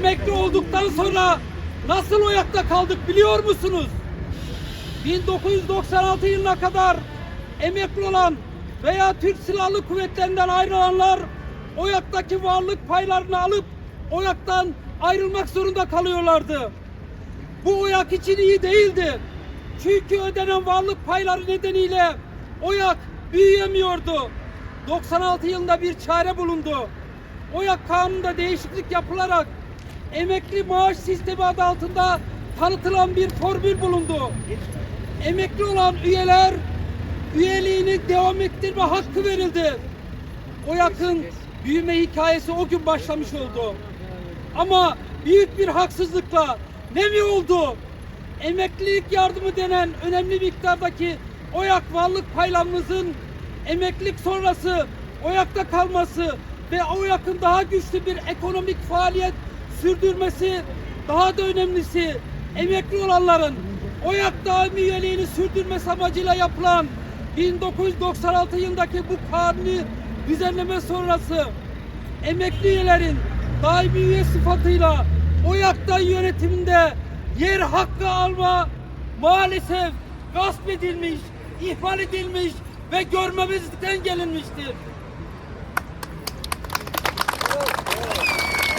emekli olduktan sonra nasıl ayakta kaldık biliyor musunuz? 1996 yılına kadar emekli olan veya Türk Silahlı Kuvvetleri'nden ayrılanlar OYAK'taki varlık paylarını alıp OYAK'tan ayrılmak zorunda kalıyorlardı. Bu OYAK için iyi değildi. Çünkü ödenen varlık payları nedeniyle OYAK büyüyemiyordu. 96 yılında bir çare bulundu. OYAK kanununda değişiklik yapılarak emekli maaş sistemi adı altında tanıtılan bir formül bulundu. Emekli olan üyeler üyeliğini devam ettirme hakkı verildi. OYAK'ın büyüme hikayesi o gün başlamış oldu. Ama büyük bir haksızlıkla ne mi oldu? Emeklilik yardımı denen önemli miktardaki OYAK varlık paylarımızın emeklilik sonrası OYAK'ta kalması ve OYAK'ın daha güçlü bir ekonomik faaliyet sürdürmesi daha da önemlisi emekli olanların OYAK daimi üyeliğini sürdürmesi amacıyla yapılan 1996 yılındaki bu kanuni düzenleme sonrası emekli üyelerin daimi üye sıfatıyla OYAK'ta yönetiminde yer hakkı alma maalesef gasp edilmiş, ihmal edilmiş ve görmemezlikten gelinmiştir.